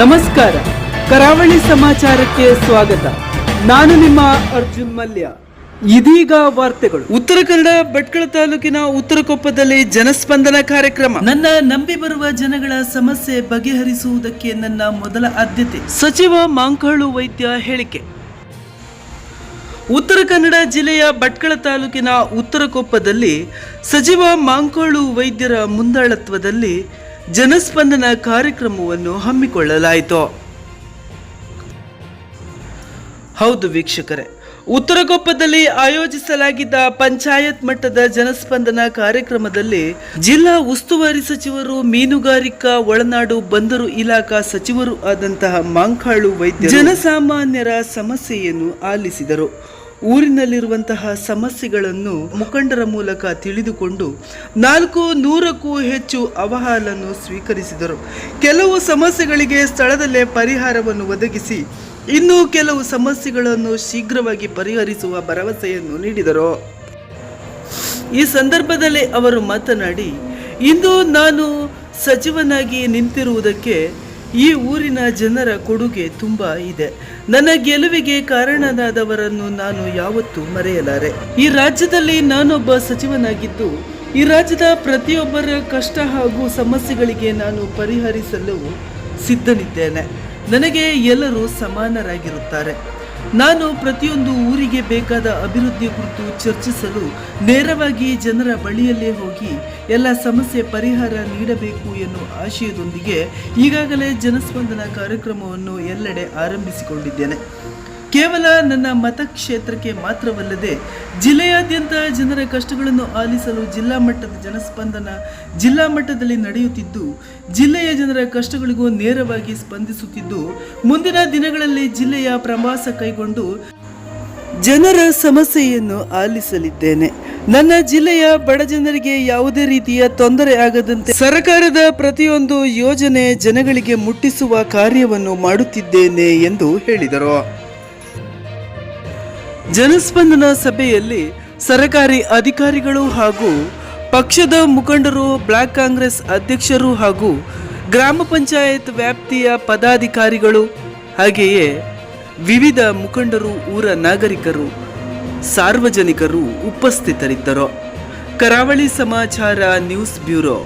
ನಮಸ್ಕಾರ. ಕರಾವಳಿ ಸಮಾಚಾರಕ್ಕೆ ಸ್ವಾಗತ. ನಾನು ನಿಮ್ಮ ಅರ್ಜುನ್ ಮಲ್ಯ. ಇದೀಗ ವಾರ್ತೆಗಳು. ಉತ್ತರ ಕನ್ನಡ ಭಟ್ಕಳ ತಾಲೂಕಿನ ಉತ್ತರಕೊಪ್ಪದಲ್ಲಿ ಜನಸ್ಪಂದನ ಕಾರ್ಯಕ್ರಮ. ನನ್ನ ನಂಬಿ ಬರುವ ಜನಗಳ ಸಮಸ್ಯೆ ಬಗೆಹರಿಸುವುದಕ್ಕೆ ನನ್ನ ಮೊದಲ ಆದ್ಯತೆ. ಸಚಿವ ಮಾಂಕಾಳು ವೈದ್ಯ ಹೇಳಿಕೆ. ಉತ್ತರ ಕನ್ನಡ ಜಿಲ್ಲೆಯ ಭಟ್ಕಳ ತಾಲೂಕಿನ ಉತ್ತರಕೊಪ್ಪದಲ್ಲಿ ಸಚಿವ ಮಾಂಕೋಳು ವೈದ್ಯರ ಮುಂದಾಳತ್ವದಲ್ಲಿ ಜನಸ್ಪಂದನ ಕಾರ್ಯಕ್ರಮವನ್ನು ಹಮ್ಮಿಕೊಳ್ಳಲಾಯಿತು. ಹೌದು ವೀಕ್ಷಕರೇ ಉತ್ತರಕೊಪ್ಪದಲ್ಲಿ ಆಯೋಜಿಸಲಾಗಿದ್ದ ಪಂಚಾಯತ್ ಮಟ್ಟದ ಜನಸ್ಪಂದನ ಕಾರ್ಯಕ್ರಮದಲ್ಲಿ ಜಿಲ್ಲಾ ಉಸ್ತುವಾರಿ ಸಚಿವರು, ಮೀನುಗಾರಿಕಾ ಒಳನಾಡು ಬಂದರು ಇಲಾಖಾ ಸಚಿವರು ಆದಂತಹ ಮಾಂಕಾಳು ವೈದ್ಯ ಜನಸಾಮಾನ್ಯರ ಸಮಸ್ಯೆಯನ್ನು ಆಲಿಸಿದರು. ಊರಿನಲ್ಲಿರುವಂತಹ ಸಮಸ್ಯೆಗಳನ್ನು ಮುಖಂಡರ ಮೂಲಕ ತಿಳಿದುಕೊಂಡು ನಾಲ್ಕು ನೂರಕ್ಕೂ ಹೆಚ್ಚು ಅವಹಾಲನ್ನು ಸ್ವೀಕರಿಸಿದರು. ಕೆಲವು ಸಮಸ್ಯೆಗಳಿಗೆ ಸ್ಥಳದಲ್ಲೇ ಪರಿಹಾರವನ್ನು ಒದಗಿಸಿ ಇನ್ನು ಕೆಲವು ಸಮಸ್ಯೆಗಳನ್ನು ಶೀಘ್ರವಾಗಿ ಪರಿಹರಿಸುವ ಭರವಸೆಯನ್ನು ನೀಡಿದರು. ಈ ಸಂದರ್ಭದಲ್ಲಿ ಅವರು ಮಾತನಾಡಿ, ಇಂದು ನಾನು ಸಚಿವನಾಗಿ ನಿಂತಿರುವುದಕ್ಕೆ ಈ ಊರಿನ ಜನರ ಕೊಡುಗೆ ತುಂಬ ಇದೆ. ನನ್ನ ಗೆಲುವಿಗೆ ಕಾರಣನಾದವರನ್ನು ನಾನು ಯಾವತ್ತೂ ಮರೆಯಲಾರೆ. ಈ ರಾಜ್ಯದಲ್ಲಿ ನಾನೊಬ್ಬ ಸಚಿವನಾಗಿದ್ದು, ಈ ರಾಜ್ಯದ ಪ್ರತಿಯೊಬ್ಬರ ಕಷ್ಟ ಹಾಗೂ ಸಮಸ್ಯೆಗಳಿಗೆ ನಾನು ಪರಿಹರಿಸಲು ಸಿದ್ಧನಿದ್ದೇನೆ. ನನಗೆ ಎಲ್ಲರೂ ಸಮಾನರಾಗಿರುತ್ತಾರೆ. ನಾನು ಪ್ರತಿಯೊಂದು ಊರಿಗೆ ಬೇಕಾದ ಅಭಿವೃದ್ಧಿ ಕುರಿತು ಚರ್ಚಿಸಲು ನೇರವಾಗಿ ಜನರ ಬಳಿಯಲ್ಲೇ ಹೋಗಿ ಎಲ್ಲ ಸಮಸ್ಯೆ ಪರಿಹಾರ ನೀಡಬೇಕು ಎನ್ನುವ ಆಶಯದೊಂದಿಗೆ ಈಗಾಗಲೇ ಜನಸ್ಪಂದನ ಕಾರ್ಯಕ್ರಮವನ್ನು ಎಲ್ಲೆಡೆ ಆರಂಭಿಸಿಕೊಂಡಿದ್ದೇನೆ. ಕೇವಲ ನನ್ನ ಮತಕ್ಷೇತ್ರಕ್ಕೆ ಮಾತ್ರವಲ್ಲದೆ ಜಿಲ್ಲೆಯಾದ್ಯಂತ ಜನರ ಕಷ್ಟಗಳನ್ನು ಆಲಿಸಲು ಜಿಲ್ಲಾ ಮಟ್ಟದ ಜನಸ್ಪಂದನ ಜಿಲ್ಲಾ ಮಟ್ಟದಲ್ಲಿ ನಡೆಯುತ್ತಿದ್ದು, ಜಿಲ್ಲೆಯ ಜನರ ಕಷ್ಟಗಳಿಗೂ ನೇರವಾಗಿ ಸ್ಪಂದಿಸುತ್ತಿದ್ದು, ಮುಂದಿನ ದಿನಗಳಲ್ಲಿ ಜಿಲ್ಲೆಯ ಪ್ರವಾಸ ಕೈಗೊಂಡು ಜನರ ಸಮಸ್ಯೆಯನ್ನು ಆಲಿಸಲಿದ್ದೇನೆ. ನನ್ನ ಜಿಲ್ಲೆಯ ಬಡ ಜನರಿಗೆ ಯಾವುದೇ ರೀತಿಯ ತೊಂದರೆ ಆಗದಂತೆ ಸರ್ಕಾರದ ಪ್ರತಿಯೊಂದು ಯೋಜನೆ ಜನಗಳಿಗೆ ಮುಟ್ಟಿಸುವ ಕಾರ್ಯವನ್ನು ಮಾಡುತ್ತಿದ್ದೇನೆ ಎಂದು ಹೇಳಿದರು. ಜನಸ್ಪಂದನ ಸಭೆಯಲ್ಲಿ ಸರಕಾರಿ ಅಧಿಕಾರಿಗಳು ಹಾಗೂ ಪಕ್ಷದ ಮುಖಂಡರು, ಬ್ಲಾಕ್ ಕಾಂಗ್ರೆಸ್ ಅಧ್ಯಕ್ಷರು ಹಾಗೂ ಗ್ರಾಮ ಪಂಚಾಯತ್ ವ್ಯಾಪ್ತಿಯ ಪದಾಧಿಕಾರಿಗಳು, ಹಾಗೆಯೇ ವಿವಿಧ ಮುಖಂಡರು, ಊರ ನಾಗರಿಕರು, ಸಾರ್ವಜನಿಕರು ಉಪಸ್ಥಿತರಿದ್ದರು. ಕರಾವಳಿ ಸಮಾಚಾರ ನ್ಯೂಸ್ ಬ್ಯೂರೋ.